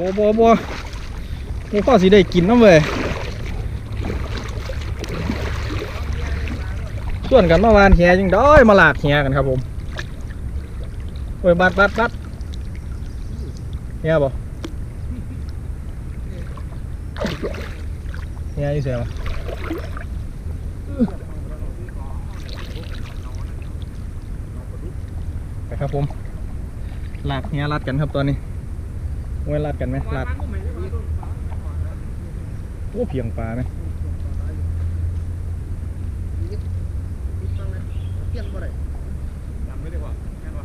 บ่บ่บ่บ่พอสิได้กินน้ำเว้ยส่วนกันเมื่อวานแหยังด้อยมาลากแหกันครับผมโอ้ยบัดบัดบัดแหบ่แหอยู่เสียวะไปครับผมลากแหรัดกันครับตอนนี้ เว้ยรัดกันไหมรัดโอ้เพียงปลาไหมเปลี่ยนบ่ได้จำไม่ได้ว่าแค่ว่า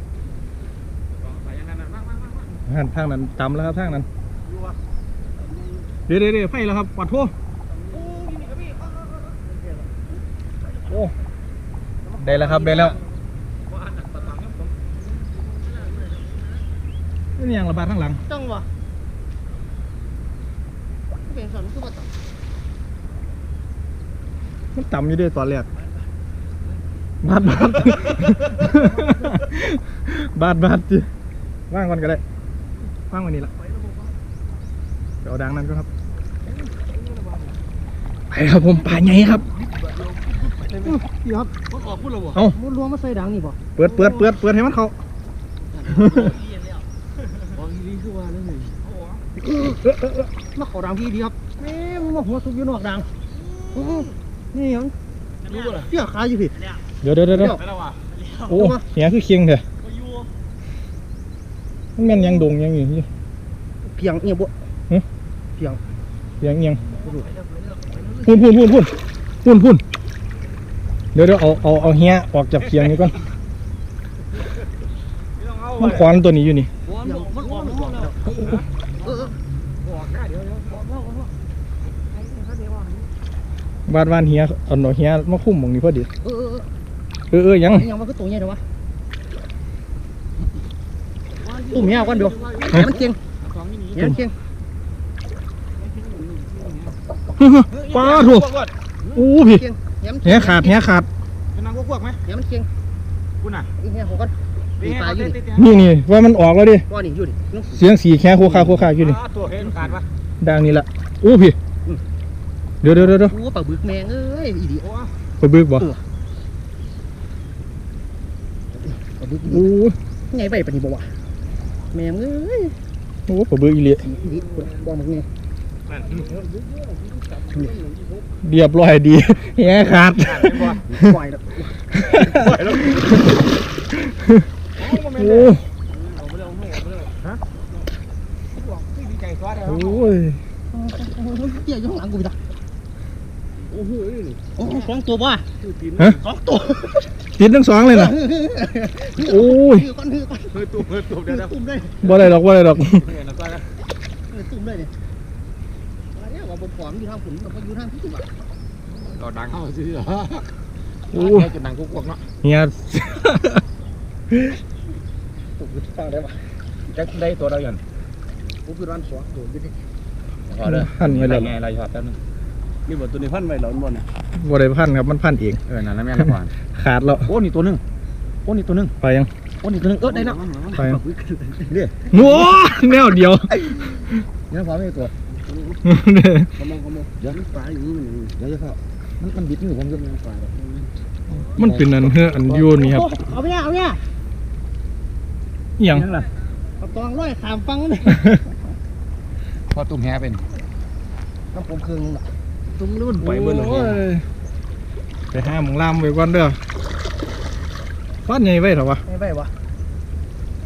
สองสายอย่างนั้นทางทานั้นจำแล้วครับทางนั้นอยู่วะเดี๋ยวเดี๋ยวไฟแล้วครับปัดโทโอ้ ได้แล้วครับ ได้แล้ว ว่าอันนั้นประตังครับผม นี่ยังระบาดข้างหลังจังวะเปลี่ยนสอนคือบ่ต้องมันต่ำอยู่ด้วยตอนแรกบาดบาดบาดบาดจีว่างก่อนก็ได้ว่างวันนี้ละเดี๋ยวเอาดังนั้นก็ครับไปครับผมป่าใหญ่ครับพี่ครับมันออกพูดแล้วบ่เอามุดลวงมาใส่ดังนี่บ่เปิดเปิดเปิดเปิดให้มันเขา บอกอีนี่คือว่าเรื่องหนึ่ง มาเข้าดังพี่ดีครับแม่มึงมาหัวสุกอยู่นอกดังอื้อนี่หยังรู้ป่ะล่ะเสียขาอยู่พี่เดี๋ยวเดี๋ยวเดี๋ยวเดี๋ยวไม่แล้วว่ะโอ้เหี้ยคือเคียงเถอะก็อยู่มันแม่นยังดงยังอยู่เพียงเนี่ยบ่หึเพียงเพียงยังพูนพูนพูนพูนพูนพูนเดี๋ยวเดี๋ยวเอาเอาเอาเฮียออกจากเคียงนี้ก่อนไม่ต้องเอามันขวานตัวนี้อยู่นี่ วาดวานเฮียเอาหน่อยเฮียมาคุ้มหมองนี้พอดีเออเออเออเออยังเออยังว่าคือตัวใหญ่เด้อวะอุ้มเหี้ยก่อนเดี๋ยวให้มันเก่งของนี่ให้มันเก่งป้าถูกโอ้พี่เก่งให้มันเฮียขาดเฮียขาดเป็นนางพวกไหมให้มันเก่งคุณน่ะอีเหี้ยหัวก่อนมีปลาอยู่ดินี่นี่ว่ามันออกแล้วดิก้อนนี่อยู่ดินึกเสียงสีแค่โคคาโคคาอยู่นี่ตัวเห็นขาดปะดังนี่แหละโอ้พี่เดี๋ยวเดี๋ยวเดี๋ยวเดี๋ยวโอ้ปลาบึกแมงเอ้ยอีดิโอ้ไปบึกบ่ปลาบึกโอ้ไงไปปะนี่บ่วะแมงเอ้ยโหปลาบึกอีเลียอีดิบ่มักนี่เรียบร้อยดีเฮียขาดปล่อยแล้วโอ้ดีใจซอสเลยโอ้ยเกี่ยวอยู่ข้างหลังกูไปจ้ะ โอ้โหโอ้โหสองตัวบ่ฮะสองตัวติดทั้งสองเลยนะโอ้ยฮือก้อนฮือก้อนเฮ้ยตัวเฮ้ยตัวฮืเดี๋ยวอเดี๋ยวตุ่มเลยบ่ได้ดอกบ่ได้ดอกเห็นแล้วก็ฮือตุ่มเลยเนี่ยอันนี้ว่าบ่ผอมอยู่ทางขุนบ่อยู่ทางพี่บ่ะต่อดังเอาสิเหรอโอ้แค่จะดังกุ๊กๆเนาะเฮียตุ่มอยู่ทางได้บ่ะจะได้ตัวเราอย่างกูคือร้านสองตัวอยู่ดิพอเด้อพันไว้แล้วไงเราชอบแป๊บนึง นี่บ่ตัวนี้พันไว้แล้วบ่เนี่ยบ่ได้พันครับมันพันเองเออนั่นแล้วแม่ละก่อนขาดแล้วโอ้นี่ตัวนึงโอ้นี่ตัวนึงไปยังโอ้นี่ตัวนึงเออได้แล้วไปยังเดี๋ยวโอ้แนวเดียวยังพอไม่ตัวกระมงกระมงเดี๋ยวปลาอยู่นี่เดี๋ยวจะเข้ามันมันบิดอยู่ผมจะมีปลามันเป็นอันเฮืออันอยูนี่ครับเอาไปเนี่ยเอาเนี่ยอิหยังยังล่ะเอาตองร้อยขามฟังนี่พอตุ่มแฮเป็นน้ำผมเครื่องนึงน่ะ ตุ่มรุ่นปล่อยเบิ้ลเลยโอ้ยไปห้าหมองลามไว้ก่อนเด้อฟันใหญ่ไว้เถอะวะไม่ไปวะ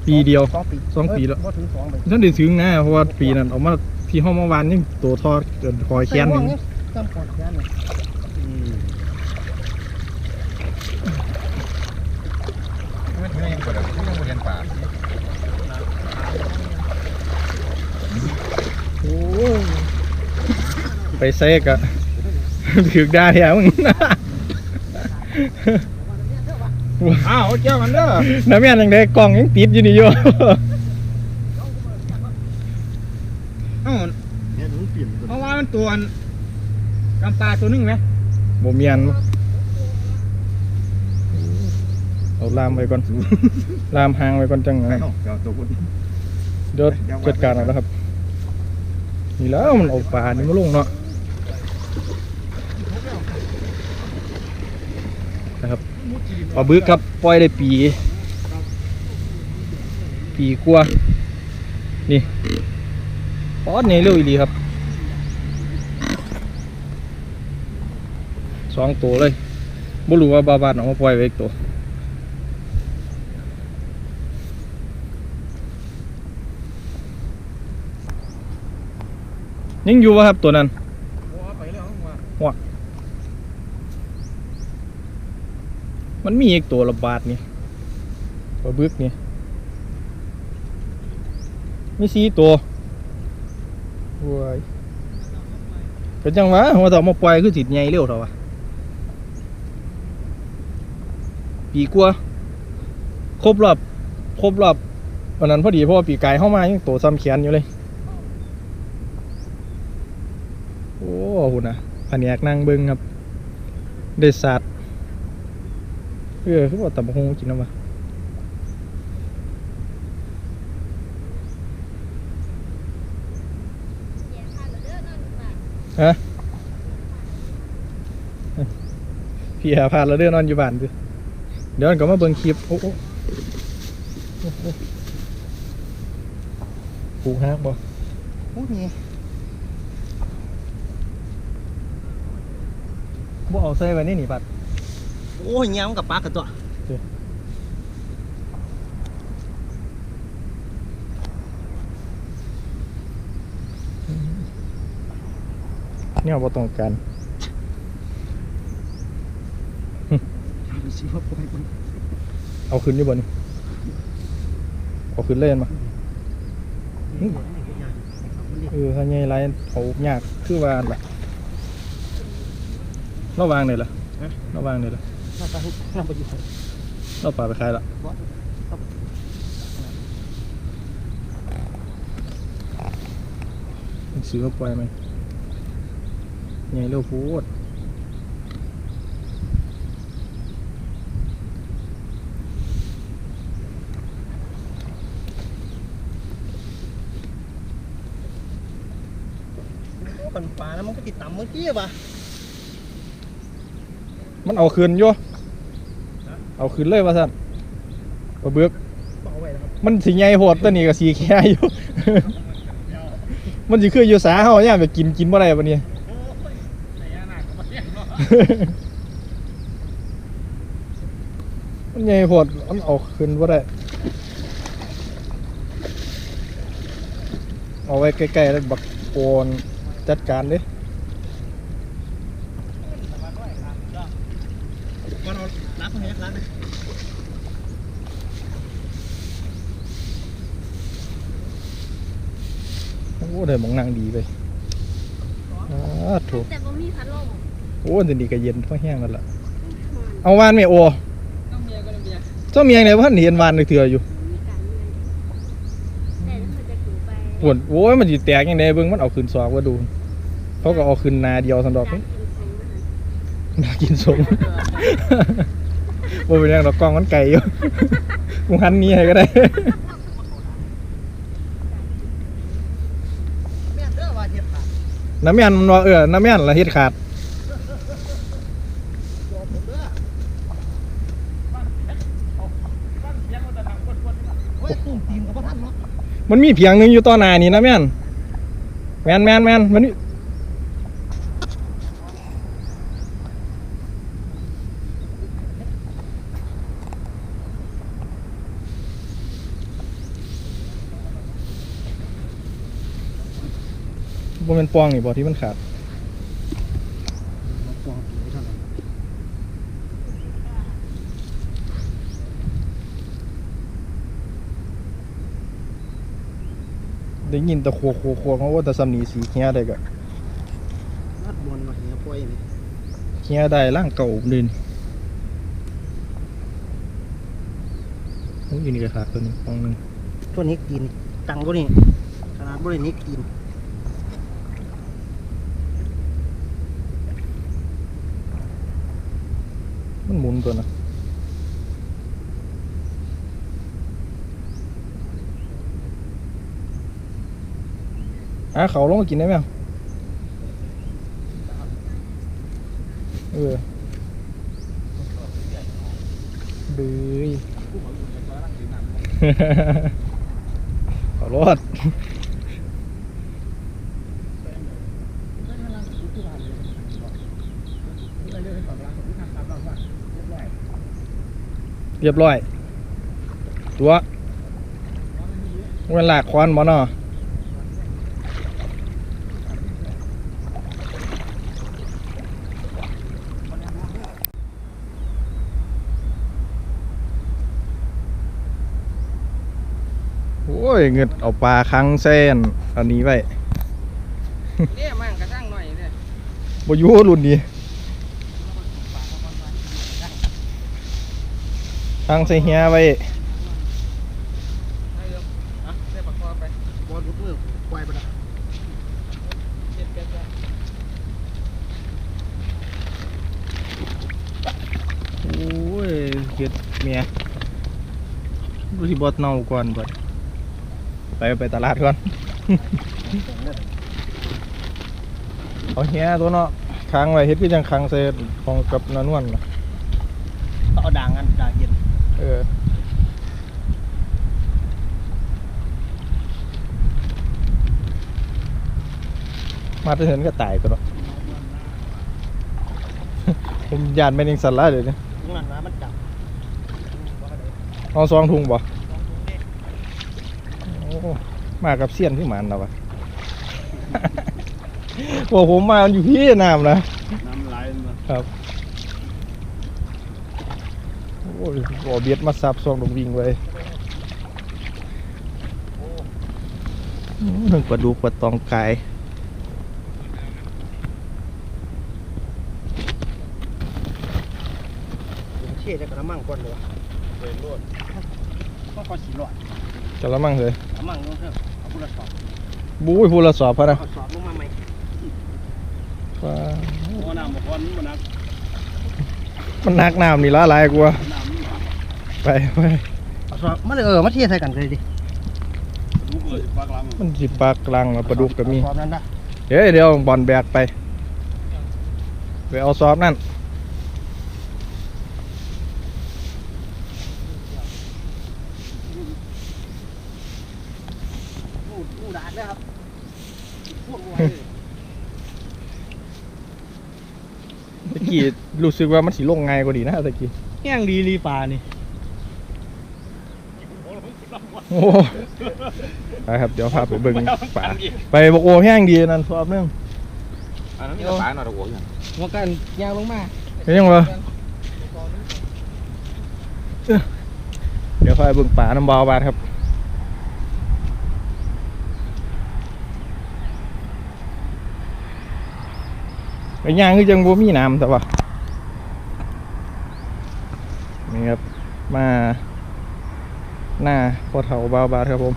ปีเดียวสองปีสองปีแล้วบ่ถึงสองไปฉันได้ถึงนะเพราะว่าปีนั้นเอามาที่ห้องเมื่อวานยังตัวทอดเกินคอยแค้นหนึ่งจำก่อนแค้นนี่ไม่ยังกดไม่ยังกดเรียนป่าโอ้ยไปเซกอะ ถึกได้แถวมึงอ้าวเจ้ามันเด้อน้ำแม่นยังได้กล่องยังติดอยู่นี่อยู่เอ้าเนี่ยหนูเปลี่ยนเพราะว่ามันตัวกำปลาตัวนึงไหมบ่เมียนเอาลามไว้ก่อนลามหางไว้ก่อนจังนะเจ้าตัวคุณเดี๋ยวจัดการเอาแล้วครับ นี่แล้วมันเอาปลานี่มาลงเนาะ นะครับปลาบึกครับปล่อยได้ปี ปีกว่านี่ปอดนี่เร็วอีหลีครับสองตัวเลยบ่รู้ว่าบาบานเอามาปล่อยไว้อีกตัวยังอยู่วะครับตัวนั้น โอ้ไปแล้วมา มันมีอีกตัวระบาดนี่ปลาบึกนี่มีสีตัวว้ยเป็นจังหวะหัวต่อมาปล่อยคือสิใหญ่เร็วเถอะวะปีกว่าครบรอบครบรอบวันนั้นพอดีเพราะว่าปีกไก่เข้ามายังตัวซ้ำแขนอยู่เลย โอ้โหนะแผนกนั่งเบิ้งครับ ได้สัตว์ เออคือว่าตำบักหงกินน้ำวะฮะพี่หาพาเราเดินนอนอยู่บ้านดิเดี๋ยวมันก็มาเบิ่งคลิปโอ้โอ้โอ้โอ้ปลูกฮักบ่โอ้นี่บ่เอาใส่ไว้นี่นี่บัด โอ้ยเงี้ยมันกับปลากันตัวเนี่ยบ่ต้องการดูสิว่าปล่อยมันเอาขึ้นอยู่บ่นี่เอาขึ้นเล่นมาเออถ้าใหญ่ไรเอายากคือว่าล่ะเราวางได้ล่ะเราวางได้ล่ะ น่าจะน่าไปอยู่เราปลาไปขายละซื้อมาปล่อยไหมใหญ่เร็วโพูดกันปลาแล้วมันก็ติดต่ำเมื่อกี้ป่ะมันเอาคืนอยู่ เอาคืนเลยว่าสั่นปลาเบือกเบาไว้นะครับมันสิใหญ่โหดตัวนี้ก็สีแค่อยู่ มันสิคืออยู่สาเฮาย่ามไปกินกินบ่ได้บัดนี้ไหนอะหนักมาเที่ยงเนาะมันใหญ่โหดมันเอาคืนบ่ได้เอาไว้ใกล้ๆแล้วบักโอนจัดการเด้มันเอาล้างคนนี้ล้าง โอ้ได้หมองนางดีไปอ้าโถูแต่บ่มีพัดลมโอ้เดี๋ยวนี้ก็เย็นพอแห้งกันละเอาวานแม่โอน้ำเมียก็น้ำเมียเจ้าเมียงไหนว่าเห็นวานในเถื่ออยู่มีการเงินแต่ถ้ามันจะถูไปปวดโอ้ยมันสิแตกยังไงเบิ่งมันเอาขึ้นซอกว่าดูเขาก็เอาขึ้นนาเดียวสันดอกการกินของมันน่ากินสมบ่เป็นหยังดอกกล้องมันไก่อยู่กูหันหนี้ให้ก็ได้ แม่เด้อว่าเจ็บปาก น้ำแม่นมันว่าเออ น้ำแม่นละเฮ็ดขาดมันมีเพียงหนึ่งอยู่ต่อหน้านี่นะแม่นแม่นแม่นแม่นมัน บ่แม่นปองนี่บ่ที่มันขาดกวางผีเท่านั้นได้ยินแต่โคโคโคเพราะว่าแต่สำนีสีเฮียได้ก็นัดบอลมาเหี้ยปล่อยนี่เฮียได้ร่างเก่าดินโอ้ยอยู่นี่ก็ขาดตัวหนึงปองหนึงตัวนี้กินตังตัวนี้ขนาดบริเวณนี้กิน มันหมุนตัวนะอะเขาลงมากินได้ไหมเออบื้ยขอรอด เรียบร้อย ตัวเวลากควันบ่เนาะโอ้ยเงิดเอาปลาคังเส้นอันนี้ไว้เนี่ยมั่งกระทั่งหน่อยเนี่ยบอยูรุ่นนี้ คังใส่เฮียไว้ได้ปากคอไปบอลรุดมือควายไปละเจ็ดเจ็ดโอ้ยเฮ็ดเมียดูสิบอดเน่าก่อนบดไปไปตลาดก่อน เอาเฮียตัวเนาะค้างไว้เฮ็ดคือจังค้างใส่ของกับนานวลนะ เอาด่างกันด่าง เย็นเออมาจะเห็นก็ตายก็เนาะผมยานไม่นิงสันละเดี๋ยวนี้ตรงนั้นนะมันจับเอาซองทุงบ่โอ้มากับเสี้ยนที่หมันเราอะบอกผมมาอยู่พี่น้ำนะน้ำไหลมาครับ โอ้ยบ่เบียดมาซับซองลงวิ่งไว้หนึ่งปลาดุกปลาตองกายเชี่ยได้กระมังก่อนเลยเดินรวดก็คอยสีหลอดจะละมั่งเลยกระมังลงเถอะเอาพุทธสอบบุ้ยพูดละสอบพะนะเอาสอบลงมาใหม่ว่าโอ้น้ำบอกว่ามันนักมันนักน้ำนี่ละลายกว่าน้ำนี่ ไปไปเอาสอบมันเออมาเทียใส่กันเลยดิลูกเลยปากหลังมันสิปากกลางแล้วปลาดุกก็มีสอบนั้นนะเดี๋ยวเดี๋ยวบอลแบกไปไปเอาซอฟนั่นพูดพูดด่าเลยครับพูดวัวตะกี้รู้สึกว่ามันสิลงง่ายกว่าดีนะตะกี้แห้งดีรีปลานี่ โอ้ไปครับ เดี๋ยวพาไปเบิ่งป่าไปบอกโอ้แห้งดีนั่นซอฟนึงอันนั้นมีปลาหน่อยตะโกนอย่างหัวกันยาวลงมาเป็นยังวะเดี๋ยวพาไปเบิ่งป่าน้ำบาวบาดครับไปย่างคือจังบ่มีน้ำแต่ว่านี่ครับมา หน้าพอเถาบาบาครับผม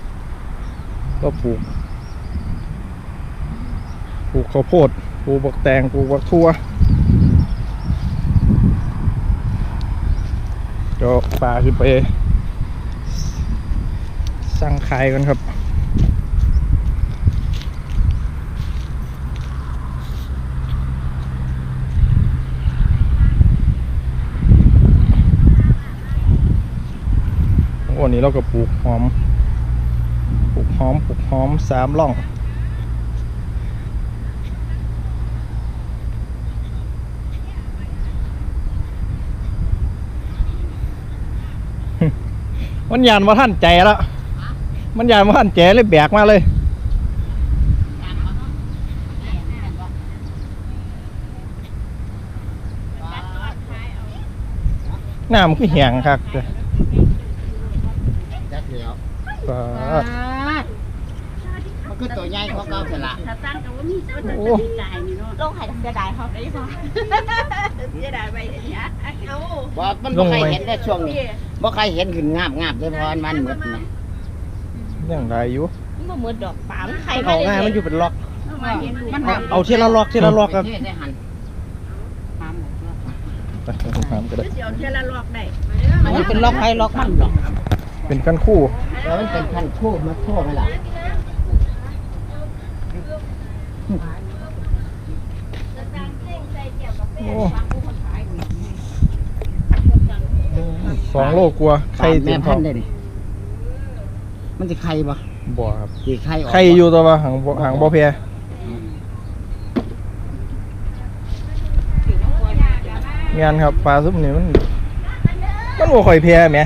ก็ปลูก ปลูกข้าวโพด ปลูกบักแตง ปลูกบักทั่วเดี๋ยวป่าขึ้นไป สั่งขายกันครับ นี้เราก็ปลูกหอม ปลูกหอม ปลูกหอมสามล่อง มันยานว่าท่านใจแล้ว มันยานว่าท่านใจเลยแบกมาเลยน้ำมันคือแห้งครับจัก แล้วฟ้ามันคือตัวใหญ่ของเราเสร็จละถ้าตั้งแต่ว่ามีเจ้าจะโอ้ดีใจนี่เนาะลงไข่จะได้เขาได้พอจะได้ไปอย่างเงี้ยเอาว่ามันบ่ใครเห็นได้ช่วงนี้บ่ใครเห็นขึ้นงาบงาบได้พอมันหมดนะยังไรอยู่มันบ่มืดดอกปามไข่มันออกง่ายมันอยู่เป็นล็อกเอาเทีละล็อกเทีละล็อกครับไปถามก็ได้เดี๋ยวเทละลอกได้มันเป็นล็อกใครล็อกมันดอก เป็นกันคู่แล้วมันเป็นพันคู่มาโค้ไหมล่ะโอ้สองโลกลัวไข่เต็แม่มพัท้อนงธุ์ได้ดิมันจะไข่ปะบ่ครับดีไข่ออกไข่อยู่ตัวว่าหางบ่หางบ่แพรงานครับปลาซุปนี่มันมันบ่ค่อยแพรแหม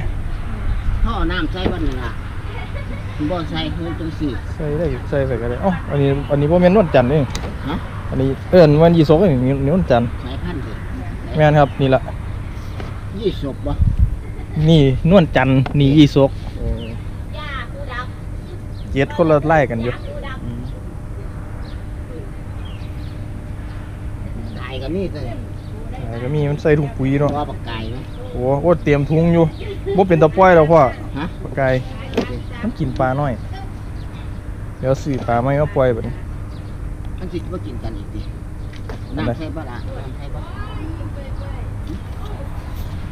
ท่อน้ำใส่บ้านนี่ล่ะบ่ใส่เพิ่นจังสี่ใส่ได้ใส่ไปก็ได้เอ้าอันนี้อันนี้บ่แม่นนวลจันทร์นี่ฮะอันนี้เอิ้นวันยี่สกนี่นี่นวลจันทร์สายพันธุ์สิแม่นครับนี่ล่ะยี่สบบ่นี่นวลจันทร์นี่ยี่สกโอ้เจ็ดคนละไล่กันอยู่ไก่ก็มีแต่อ่าก็มีมันใส่ถุงปุ๋ยเนาะว่าปากไก่เนาะโอ้โหเตรียมถุงอยู่ บ่เป็นตะป้อยแล้วพ่อฮะปลาไก่มันกินปลาน้อย เดี๋ยวซื้อปลาไม่ก็ปล่อยแบบนี้ มันสิมากินกันอีกดิอันใดน้ำใส่บ่ล่ะน้ำใส่บ่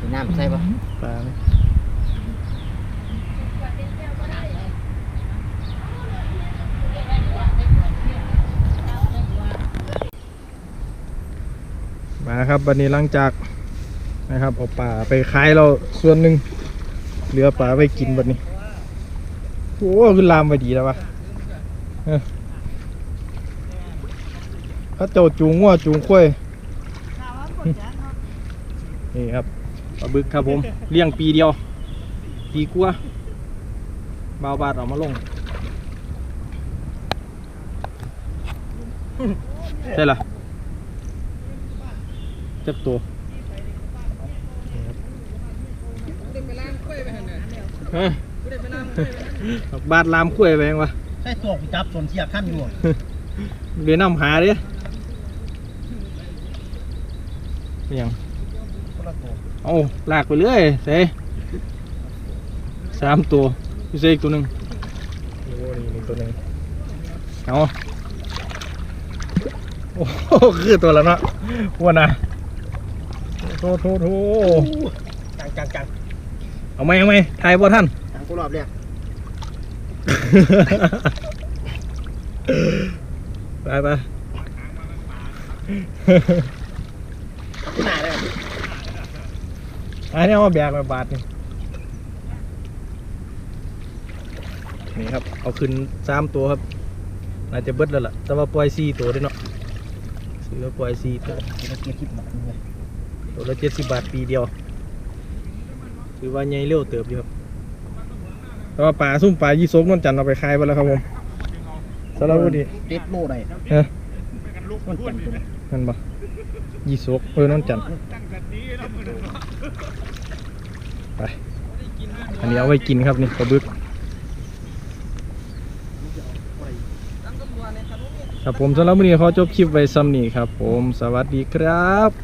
มีน้ำใส่บ่ปลาไหมมาครับวันนี้หลังจากนะครับเอาปลาไปขายเราส่วนหนึ่ง เหลือปลาไปกินบัดนี้ โอ้คือลามไปดีแล้ววะพระเจ้าจูงงัวจูงข้วยนี่ครับปลาบึกครับผม เลี้ยงปีเดียว ปีกัว่าบาวบาดเออกมาลงใช่ละเจ็บตัว ฮะบาดลามกล้วยไปยังวะใส่ตัวกูจับส่วนเสียขั้นอยู่เรียนนำหาดิเป็นหยังคนละตัวเอาลากไปเรื่อยเซ่สามตัวพี่เซ่อีกตัวหนึ่งโอ้นี่หนึ่งตัวหนึ่งเอาโอ้โหคือตัวแล้วเนาะอ้วนนะโทษโทษโทษจังจังจัง เอาไหมเอาไหมทายบ่ท่านจังกูรอบเรียกไปไปขึ้นหน้าเลยอันนี้เอามาแบกมาบาทนี่นี่ครับ เอาขึ้นสามตัวครับ น่าจะเบิดแล้วล่ะ แต่ว่าปล่อยสี่ตัวเด้วยเนาะซื้อแล้วปล่อยสี่ตัวกูจะเก็บคลิปหนักเลยตัวละเจ็ดสิบบาทปีเดียว ถือว่าใหญ่เร็วเติบอยู่ครับแต่ว่าปลาซุ่มปลายี่สกนวลจันทร์เอาไปขายไปแล้วครับผมสำหรับวันนี้เต็ดโลได้เฮ้ยมันจังตัวนั่นปะยี่สกเออนวลจันทร์ไปอันนี้เอาไว้กินครับนี่ปลาบึกครับผมสำหรับวันนี้ขอจบคลิปไว้ซ้ำนี้ครับ ผมสวัสดีครับ